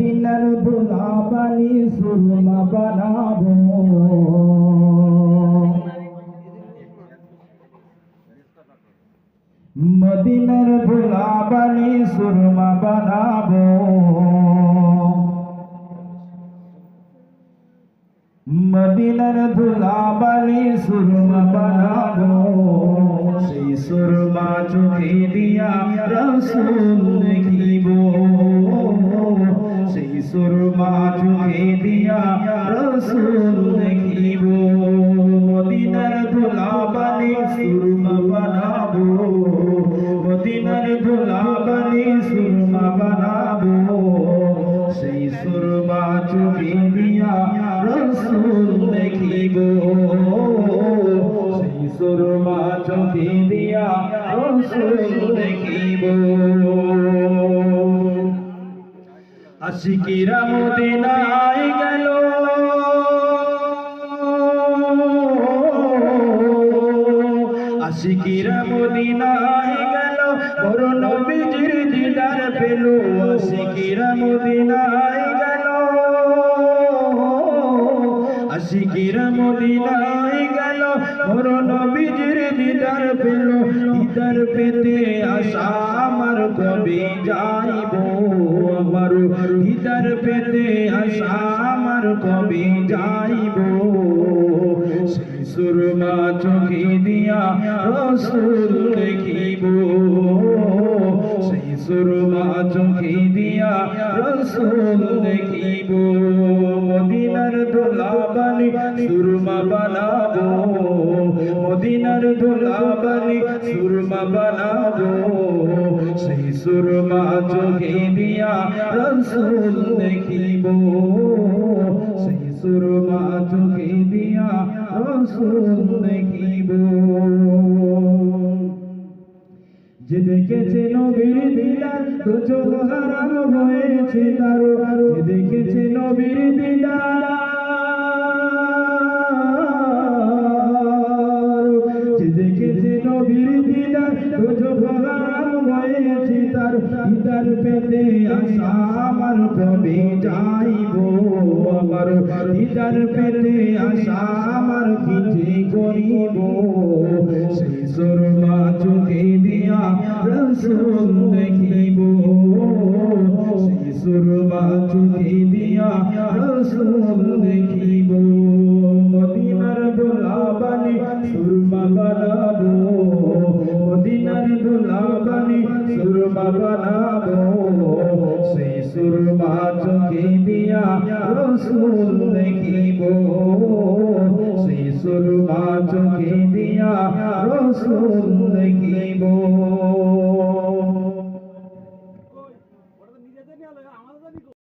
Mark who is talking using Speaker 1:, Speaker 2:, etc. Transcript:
Speaker 1: মদিনার দুলাবানি সুরমা বানাবো। মদিনার দুলাবানি সুরমা বানাবো। মদিনার দুলাবানি সুরমা বানাবো। সেই সুরমা চোখে দিয়া রসুল দেখিব। সুরমা চোখে দিয়া রসুল দেখিব মদিনার দুলাবানি সুরমা বানাবো মদিনার দুলাবানি সুরমা বানাবো সেই সুরমা চোখে দিয়া রসুল দেখিব সেই সুরমা চোখে দিয়া রসুল দেখিব আশিকিরা মদিনায় গেল। আশিকিরা মদিনায় গেল। বড় নবীজির দিদার পেল। আশিকিরা মদিনায় গেল। আশিকিরা মদিনায় গেল। বড় নবীজির দিদার পেল। দিদার পেতে দিদার পেতে আশা, আমার কবে যাইব। সেই সুরমা চোখে দিয়া রসুল দেখিব। সেই সুরমা চোখে দিয়া রসুল দেখিব। মদিনার দোলাবালি সুরমা বানাবো। মদিনার দোলাবালি সুরমা বানাবো। সেই সুরমা চোখে দিয়া রসুল দেখিব সেই সুরমা চোখে রসুল দেখিব যে দেখেছে নবীর দিদার তো চোখ হারাম হয়েছে তার যে দেখেছে নবীর দিদার হয়েছে তার দিদার পেতে আশা আমার কবে যাইব? আমার দিদার পেতে আশা আমার কিছু করিব। সেই সুরমা চোখে দিয়া রসুল দেখিব। সেই সুরমা চোখে দিয়া রসুল দেখিব। মদিনার দোলাবানি সুরমা বানাবো। সুরমা বানাবো সেই সুরমা চোখে দিয়া? রসুল দেখিব সেই সুরমা চোখে দিয়া? রসুল দেখিব